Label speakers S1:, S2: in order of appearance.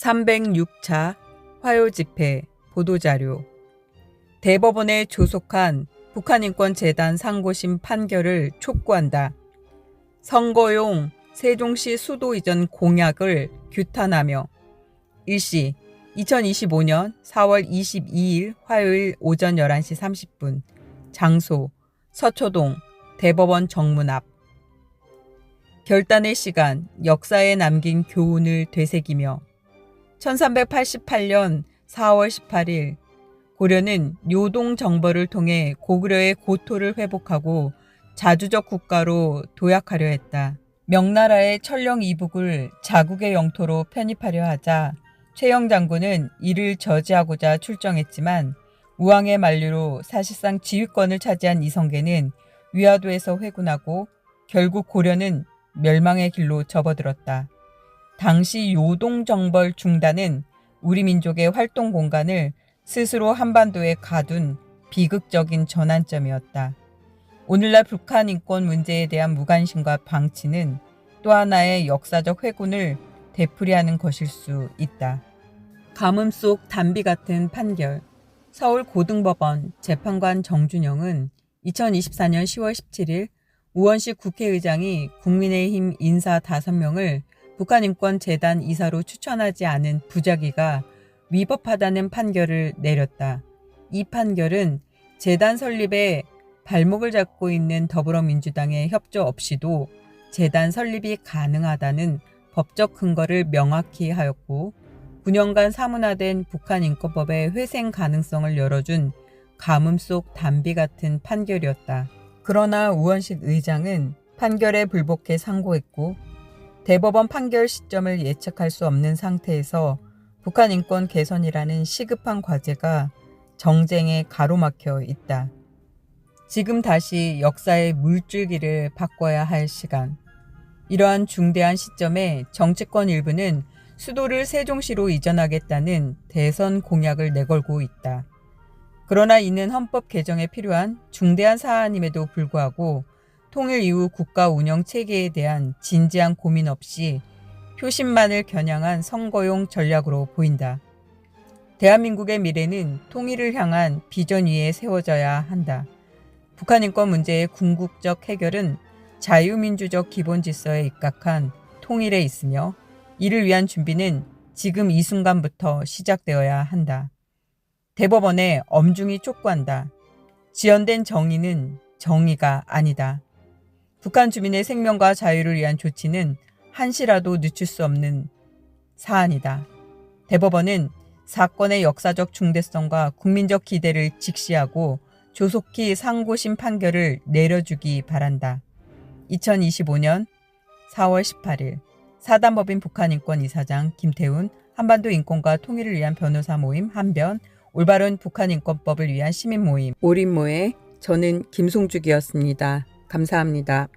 S1: 306차 화요 집회 보도자료 대법원에 조속한 북한인권재단 상고심 판결을 촉구한다. 선거용 세종시 수도 이전 공약을 규탄하며 일시 2025년 4월 22일 화요일 오전 11시 30분 장소 서초동 대법원 정문 앞 결단의 시간 역사에 남긴 교훈을 되새기며 1388년 4월 18일 고려는 요동 정벌을 통해 고구려의 고토를 회복하고 자주적 국가로 도약하려 했다. 명나라의 천령 이북을 자국의 영토로 편입하려 하자 최영 장군은 이를 저지하고자 출정했지만 우왕의 만류로 사실상 지휘권을 차지한 이성계는 위화도에서 회군하고 결국 고려는 멸망의 길로 접어들었다. 당시 요동 정벌 중단은 우리 민족의 활동 공간을 스스로 한반도에 가둔 비극적인 전환점이었다. 오늘날 북한 인권 문제에 대한 무관심과 방치는 또 하나의 역사적 회군을 되풀이하는 것일 수 있다. 가뭄 속 단비 같은 판결. 서울 고등법원 재판관 정준영은 2024년 10월 17일 우원식 국회의장이 국민의힘 인사 5명을 북한인권재단 이사로 추천하지 않은 부작위가 위법하다는 판결을 내렸다. 이 판결은 재단 설립에 발목을 잡고 있는 더불어민주당의 협조 없이도 재단 설립이 가능하다는 법적 근거를 명확히 하였고 9년간 사문화된 북한인권법의 회생 가능성을 열어준 가뭄 속 단비 같은 판결이었다. 그러나 우원식 의장은 판결에 불복해 상고했고 대법원 판결 시점을 예측할 수 없는 상태에서 북한 인권 개선이라는 시급한 과제가 정쟁에 가로막혀 있다. 지금 다시 역사의 물줄기를 바꿔야 할 시간. 이러한 중대한 시점에 정치권 일부는 수도를 세종시로 이전하겠다는 대선 공약을 내걸고 있다. 그러나 이는 헌법 개정에 필요한 중대한 사안임에도 불구하고 통일 이후 국가 운영 체계에 대한 진지한 고민 없이 표심만을 겨냥한 선거용 전략으로 보인다. 대한민국의 미래는 통일을 향한 비전 위에 세워져야 한다. 북한 인권 문제의 궁극적 해결은 자유민주적 기본 질서에 입각한 통일에 있으며 이를 위한 준비는 지금 이 순간부터 시작되어야 한다. 대법원에 엄중히 촉구한다. 지연된 정의는 정의가 아니다. 북한 주민의 생명과 자유를 위한 조치는 한시라도 늦출 수 없는 사안이다. 대법원은 사건의 역사적 중대성과 국민적 기대를 직시하고 조속히 상고심 판결을 내려주기 바란다. 2025년 4월 18일 사단법인 북한인권 이사장 김태훈 한반도 인권과 통일을 위한 변호사 모임 한변 올바른 북한인권법을 위한 시민 모임 올인모의 저는 김송죽이었습니다. 감사합니다.